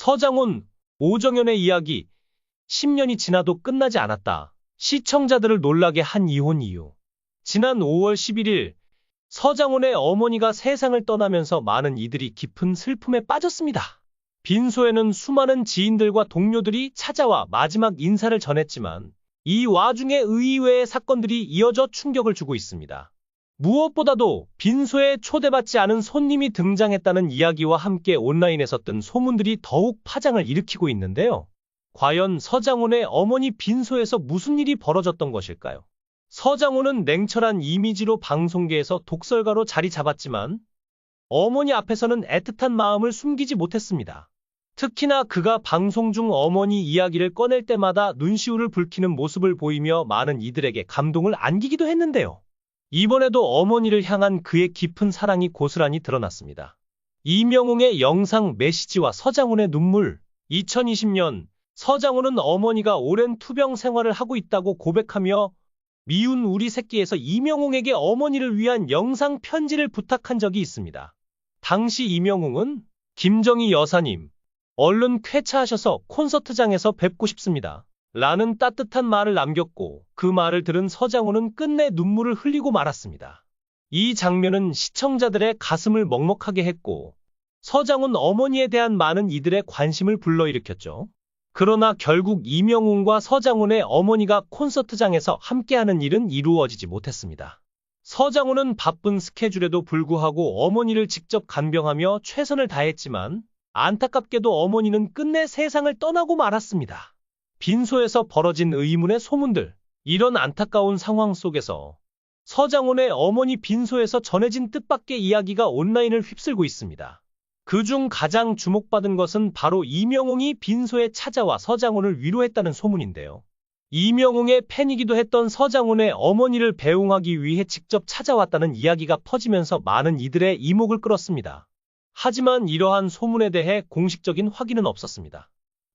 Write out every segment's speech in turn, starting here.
서장훈, 오정연의 이야기 10년이 지나도 끝나지 않았다. 시청자들을 놀라게 한 이혼 이유. 지난 5월 11일 서장훈의 어머니가 세상을 떠나면서 많은 이들이 깊은 슬픔에 빠졌습니다. 빈소에는 수많은 지인들과 동료들이 찾아와 마지막 인사를 전했지만 이 와중에 의외의 사건들이 이어져 충격을 주고 있습니다. 무엇보다도 빈소에 초대받지 않은 손님이 등장했다는 이야기와 함께 온라인에서 뜬 소문들이 더욱 파장을 일으키고 있는데요. 과연 서장훈의 어머니 빈소에서 무슨 일이 벌어졌던 것일까요? 서장훈은 냉철한 이미지로 방송계에서 독설가로 자리 잡았지만 어머니 앞에서는 애틋한 마음을 숨기지 못했습니다. 특히나 그가 방송 중 어머니 이야기를 꺼낼 때마다 눈시울을 붉히는 모습을 보이며 많은 이들에게 감동을 안기기도 했는데요. 이번에도 어머니를 향한 그의 깊은 사랑이 고스란히 드러났습니다. 이명웅의 영상 메시지와 서장훈의 눈물 2020년 서장훈은 어머니가 오랜 투병 생활을 하고 있다고 고백하며 미운 우리 새끼에서 이명웅에게 어머니를 위한 영상 편지를 부탁한 적이 있습니다. 당시 이명웅은 김정희 여사님, 얼른 쾌차하셔서 콘서트장에서 뵙고 싶습니다. 라는 따뜻한 말을 남겼고 그 말을 들은 서장훈은 끝내 눈물을 흘리고 말았습니다. 이 장면은 시청자들의 가슴을 먹먹하게 했고 서장훈 어머니에 대한 많은 이들의 관심을 불러일으켰죠. 그러나 결국 이명웅과 서장훈의 어머니가 콘서트장에서 함께하는 일은 이루어지지 못했습니다. 서장훈은 바쁜 스케줄에도 불구하고 어머니를 직접 간병하며 최선을 다했지만 안타깝게도 어머니는 끝내 세상을 떠나고 말았습니다. 빈소에서 벌어진 의문의 소문들, 이런 안타까운 상황 속에서 서장훈의 어머니 빈소에서 전해진 뜻밖의 이야기가 온라인을 휩쓸고 있습니다. 그중 가장 주목받은 것은 바로 이명웅이 빈소에 찾아와 서장훈을 위로했다는 소문인데요. 이명웅의 팬이기도 했던 서장훈의 어머니를 배웅하기 위해 직접 찾아왔다는 이야기가 퍼지면서 많은 이들의 이목을 끌었습니다. 하지만 이러한 소문에 대해 공식적인 확인은 없었습니다.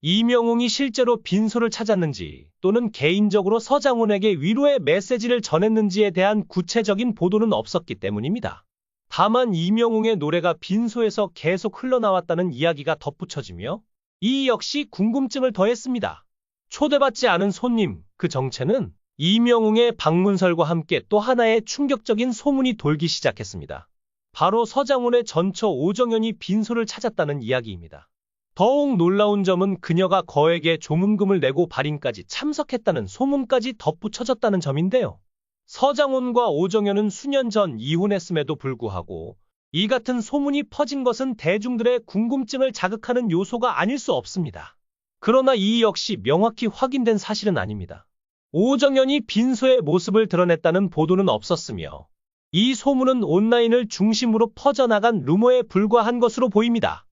이명웅이 실제로 빈소를 찾았는지 또는 개인적으로 서장훈에게 위로의 메시지를 전했는지에 대한 구체적인 보도는 없었기 때문입니다. 다만 이명웅의 노래가 빈소에서 계속 흘러나왔다는 이야기가 덧붙여지며 이 역시 궁금증을 더했습니다. 초대받지 않은 손님, 그 정체는 이명웅의 방문설과 함께 또 하나의 충격적인 소문이 돌기 시작했습니다. 바로 서장훈의 전처 오정연이 빈소를 찾았다는 이야기입니다. 더욱 놀라운 점은 그녀가 거액의 조문금을 내고 발인까지 참석했다는 소문까지 덧붙여졌다는 점인데요. 서장훈과 오정연은 수년 전 이혼했음에도 불구하고 이 같은 소문이 퍼진 것은 대중들의 궁금증을 자극하는 요소가 아닐 수 없습니다. 그러나 이 역시 명확히 확인된 사실은 아닙니다. 오정연이 빈소의 모습을 드러냈다는 보도는 없었으며 이 소문은 온라인을 중심으로 퍼져나간 루머에 불과한 것으로 보입니다.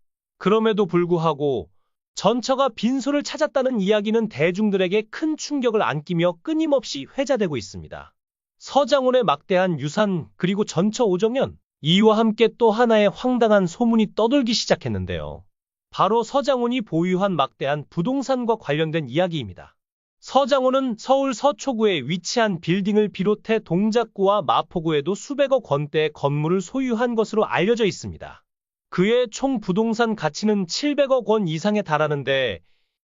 그럼에도 불구하고 전처가 빈소를 찾았다는 이야기는 대중들에게 큰 충격을 안기며 끊임없이 회자되고 있습니다. 서장훈의 막대한 유산 그리고 전처 오정연 이와 함께 또 하나의 황당한 소문이 떠돌기 시작했는데요. 바로 서장훈이 보유한 막대한 부동산과 관련된 이야기입니다. 서장훈은 서울 서초구에 위치한 빌딩을 비롯해 동작구와 마포구에도 수백억 원대의 건물을 소유한 것으로 알려져 있습니다. 그의 총 부동산 가치는 700억 원 이상에 달하는데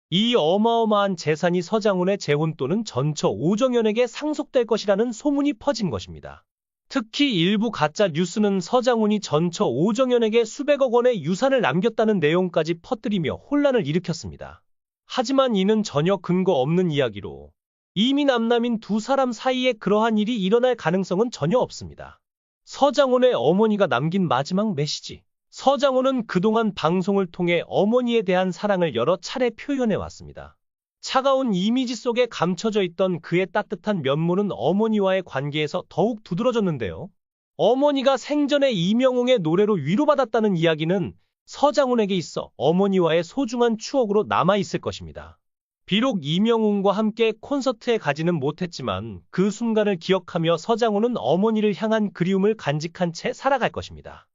이 어마어마한 재산이 서장훈의 재혼 또는 전처 오정연에게 상속될 것이라는 소문이 퍼진 것입니다. 특히 일부 가짜 뉴스는 서장훈이 전처 오정연에게 수백억 원의 유산을 남겼다는 내용까지 퍼뜨리며 혼란을 일으켰습니다. 하지만 이는 전혀 근거 없는 이야기로 이미 남남인 두 사람 사이에 그러한 일이 일어날 가능성은 전혀 없습니다. 서장훈의 어머니가 남긴 마지막 메시지. 서장훈은 그동안 방송을 통해 어머니에 대한 사랑을 여러 차례 표현해 왔습니다. 차가운 이미지 속에 감춰져 있던 그의 따뜻한 면모는 어머니와의 관계에서 더욱 두드러졌는데요. 어머니가 생전에 이명웅의 노래로 위로받았다는 이야기는 서장훈에게 있어 어머니와의 소중한 추억으로 남아있을 것입니다. 비록 이명웅과 함께 콘서트에 가지는 못했지만 그 순간을 기억하며 서장훈은 어머니를 향한 그리움을 간직한 채 살아갈 것입니다.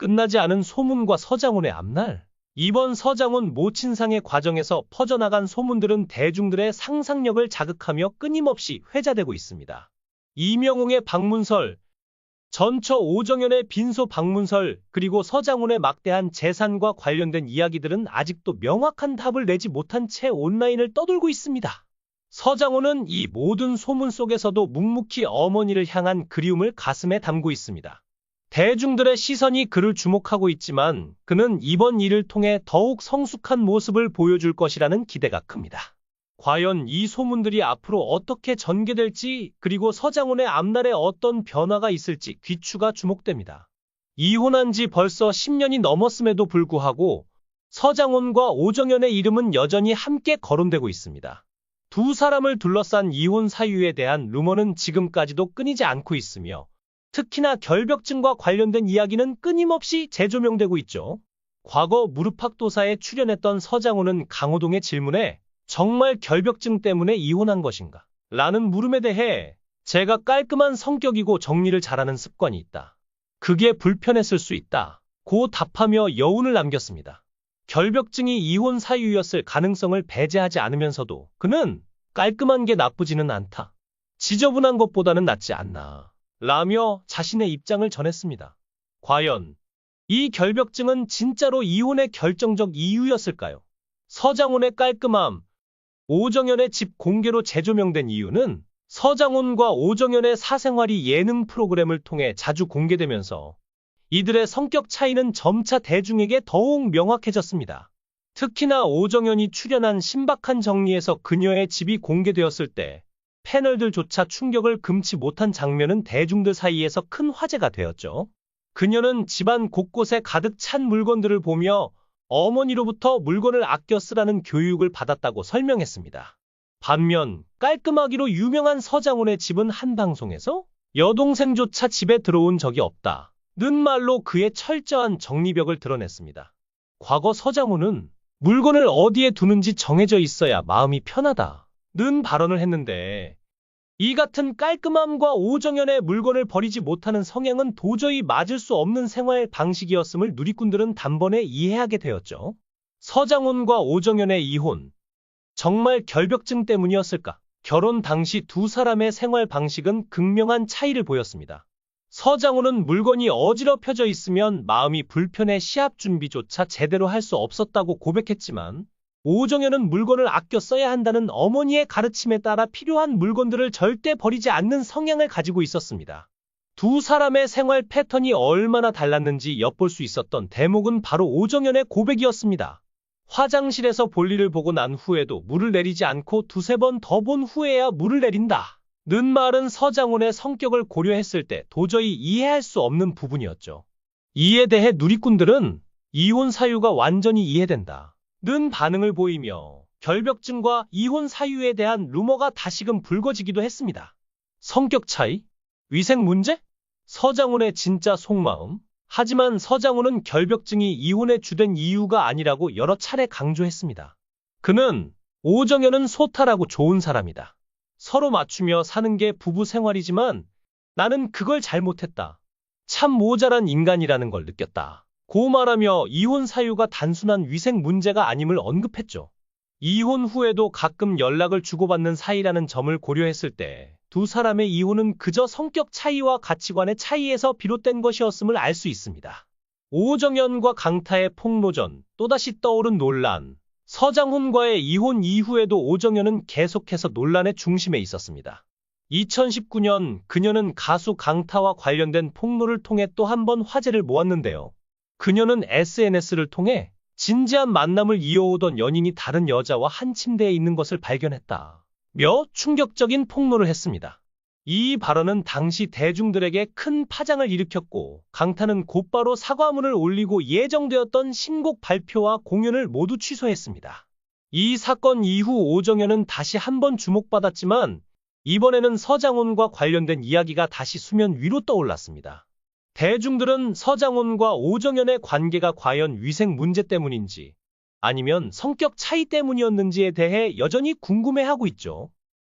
끝나지 않은 소문과 서장훈의 앞날. 이번 서장훈 모친상의 과정에서 퍼져나간 소문들은 대중들의 상상력을 자극하며 끊임없이 회자되고 있습니다. 이명웅의 방문설, 전처 오정연의 빈소 방문설 그리고 서장훈의 막대한 재산과 관련된 이야기들은 아직도 명확한 답을 내지 못한 채 온라인을 떠돌고 있습니다. 서장훈은 이 모든 소문 속에서도 묵묵히 어머니를 향한 그리움을 가슴에 담고 있습니다. 대중들의 시선이 그를 주목하고 있지만 그는 이번 일을 통해 더욱 성숙한 모습을 보여줄 것이라는 기대가 큽니다. 과연 이 소문들이 앞으로 어떻게 전개될지 그리고 서장훈의 앞날에 어떤 변화가 있을지 귀추가 주목됩니다. 이혼한 지 벌써 10년이 넘었음에도 불구하고 서장훈과 오정연의 이름은 여전히 함께 거론되고 있습니다. 두 사람을 둘러싼 이혼 사유에 대한 루머는 지금까지도 끊이지 않고 있으며 특히나 결벽증과 관련된 이야기는 끊임없이 재조명되고 있죠. 과거 무릎팍도사에 출연했던 서장훈은 강호동의 질문에 정말 결벽증 때문에 이혼한 것인가? 라는 물음에 대해 제가 깔끔한 성격이고 정리를 잘하는 습관이 있다. 그게 불편했을 수 있다. 고 답하며 여운을 남겼습니다. 결벽증이 이혼 사유였을 가능성을 배제하지 않으면서도 그는 깔끔한 게 나쁘지는 않다. 지저분한 것보다는 낫지 않나. 라며 자신의 입장을 전했습니다. 과연 이 결벽증은 진짜로 이혼의 결정적 이유였을까요? 서장훈의 깔끔함, 오정연의 집 공개로 재조명된 이유는 서장훈과 오정연의 사생활이 예능 프로그램을 통해 자주 공개되면서 이들의 성격 차이는 점차 대중에게 더욱 명확해졌습니다. 특히나 오정연이 출연한 신박한 정리에서 그녀의 집이 공개되었을 때 패널들조차 충격을 금치 못한 장면은 대중들 사이에서 큰 화제가 되었죠. 그녀는 집안 곳곳에 가득 찬 물건들을 보며 어머니로부터 물건을 아껴 쓰라는 교육을 받았다고 설명했습니다. 반면 깔끔하기로 유명한 서장훈의 집은 한 방송에서 여동생조차 집에 들어온 적이 없다. 는 말로 그의 철저한 정리벽을 드러냈습니다. 과거 서장훈은 물건을 어디에 두는지 정해져 있어야 마음이 편하다. 는 발언을 했는데 이 같은 깔끔함과 오정연의 물건을 버리지 못하는 성향은 도저히 맞을 수 없는 생활 방식이었음을 누리꾼들은 단번에 이해하게 되었죠. 서장훈과 오정연의 이혼. 정말 결벽증 때문이었을까? 결혼 당시 두 사람의 생활 방식은 극명한 차이를 보였습니다. 서장훈은 물건이 어지럽혀져 있으면 마음이 불편해 시합 준비조차 제대로 할 수 없었다고 고백했지만 오정연은 물건을 아껴 써야 한다는 어머니의 가르침에 따라 필요한 물건들을 절대 버리지 않는 성향을 가지고 있었습니다. 두 사람의 생활 패턴이 얼마나 달랐는지 엿볼 수 있었던 대목은 바로 오정연의 고백이었습니다. 화장실에서 볼일을 보고 난 후에도 물을 내리지 않고 두세 번 더 본 후에야 물을 내린다. 는 말은 서장훈의 성격을 고려했을 때 도저히 이해할 수 없는 부분이었죠. 이에 대해 누리꾼들은 이혼 사유가 완전히 이해된다. 는 반응을 보이며 결벽증과 이혼 사유에 대한 루머가 다시금 불거지기도 했습니다. 성격 차이? 위생 문제? 서장훈의 진짜 속마음? 하지만 서장훈은 결벽증이 이혼의 주된 이유가 아니라고 여러 차례 강조했습니다. 그는 오정연은 소탈하고 좋은 사람이다. 서로 맞추며 사는 게 부부 생활이지만 나는 그걸 잘못했다. 참 모자란 인간이라는 걸 느꼈다. 고 말하며 이혼 사유가 단순한 위생 문제가 아님을 언급했죠. 이혼 후에도 가끔 연락을 주고받는 사이라는 점을 고려했을 때 두 사람의 이혼은 그저 성격 차이와 가치관의 차이에서 비롯된 것이었음을 알 수 있습니다. 오정연과 강타의 폭로전, 또다시 떠오른 논란, 서장훈과의 이혼 이후에도 오정연은 계속해서 논란의 중심에 있었습니다. 2019년 그녀는 가수 강타와 관련된 폭로를 통해 또 한 번 화제를 모았는데요. 그녀는 SNS를 통해 진지한 만남을 이어오던 연인이 다른 여자와 한 침대에 있는 것을 발견했다. 며 충격적인 폭로를 했습니다. 이 발언은 당시 대중들에게 큰 파장을 일으켰고 강타는 곧바로 사과문을 올리고 예정되었던 신곡 발표와 공연을 모두 취소했습니다. 이 사건 이후 오정연은 다시 한 번 주목받았지만 이번에는 서장훈과 관련된 이야기가 다시 수면 위로 떠올랐습니다. 대중들은 서장훈과 오정연의 관계가 과연 위생 문제 때문인지 아니면 성격 차이 때문이었는지에 대해 여전히 궁금해하고 있죠.